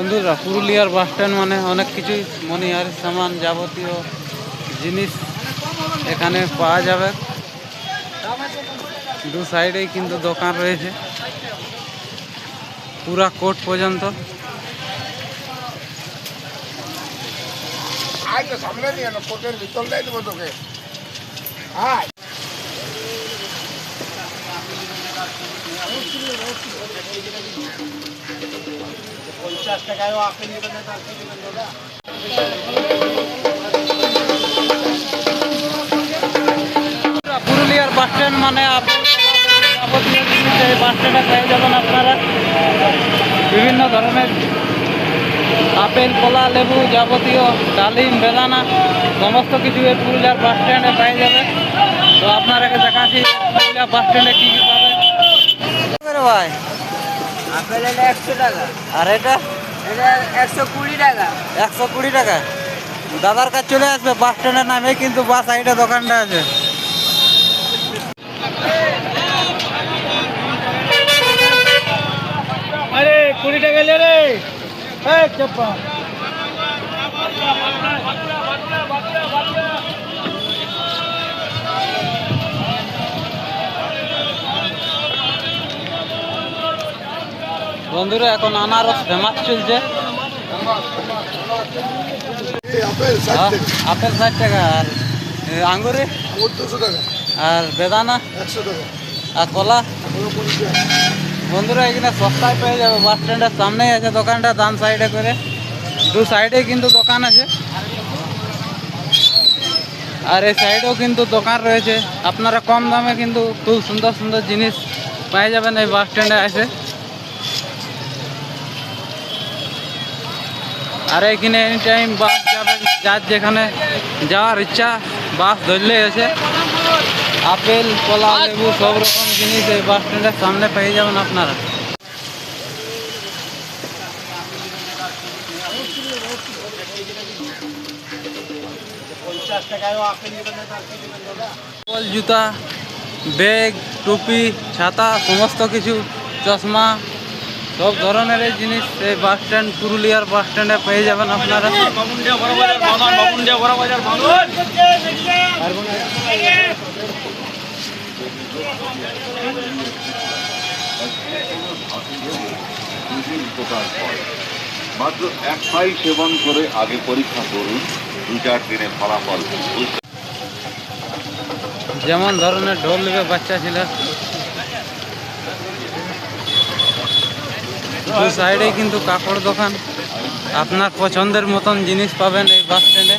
বন্ধুরা, পুরুলিয়ার bus stand মানে অনেক কিছুই মনিহার সামান যাবতীয় জিনিস এখানে পাওয়া যাবে। দু সাইডেই কিন্তু দোকান রয়েছে। পুরা কোর্ট পর্যন্ত। তো সামনে নিয়ে এলো কোটের ভিতর দিয়ে দেবো তোকে আয় পুরুলিয়ার বাস স্ট্যান্ড মানে যাবতীয় জিনিস এই বাস স্ট্যান্ডে পেয়ে যাবেন আপনারা বিভিন্ন ধরনের আপেল কলা লেবু যাবতীয় ডালিম বেদানা সমস্ত কিছু এই পুরুলিয়ার বাস স্ট্যান্ডে পেয়ে যাবে তো আপনারাকে দেখাচ্ছি পুরুলিয়া বাস স্ট্যান্ডে কী কী পাবেন। ভাই আপেল এটা একশো টাকা। আর এটা? এটা একশো কুড়ি টাকা। একশো কুড়ি টাকা? দাদার কাছে চলে আসবে বাস স্ট্যান্ডের নামে কিন্তু বাস সাইডে দোকানটা আছে। আরে কুড়ি টাকা লে রে। চাপা। বন্ধুরা এখন আনারস ফেমাস চলছে। আপেল ষাট টাকা আপেল ষাট টাকা আর আঙ্গুরে আর বেদানা আর কলা। বন্ধুরা এখানে সস্তায় পেয়ে যাবে বাস স্ট্যান্ডের সামনেই আছে দোকানটা ডান সাইডে করে। দু সাইডে কিন্তু দোকান আছে। আর এই সাইডেও কিন্তু দোকান রয়েছে। আপনারা কম দামে কিন্তু খুব সুন্দর সুন্দর জিনিস পেয়ে যাবেন এই বাস স্ট্যান্ডে এসে। আর এখানে এনি টাইম বাস যাবে যার যেখানে যাওয়ার ইচ্ছা বাস ধরলে এসে আপেল কলা লেবু সব রকম জিনিস এই বাস স্ট্যান্ডের সামনে পেয়ে যাবেন আপনারা। বল জুতা ব্যাগ টুপি ছাতা সমস্ত কিছু চশমা সব ধরনের এই জিনিস এই বাস স্ট্যান্ড পুরুলিয়ার বাস স্ট্যান্ডে পেয়ে যাবেন আপনারা। মাত্র এক ফাইল সেবন করে আগে পরীক্ষা করুন দু চার দিনে ফলাফল। যেমন ধরনের ঢোল নেবে বাচ্চা ছিল। দু সাইডে কিন্তু কাপড় দোকান। আপনার পছন্দের মতন জিনিস পাবেন এই বাস স্ট্যান্ডে।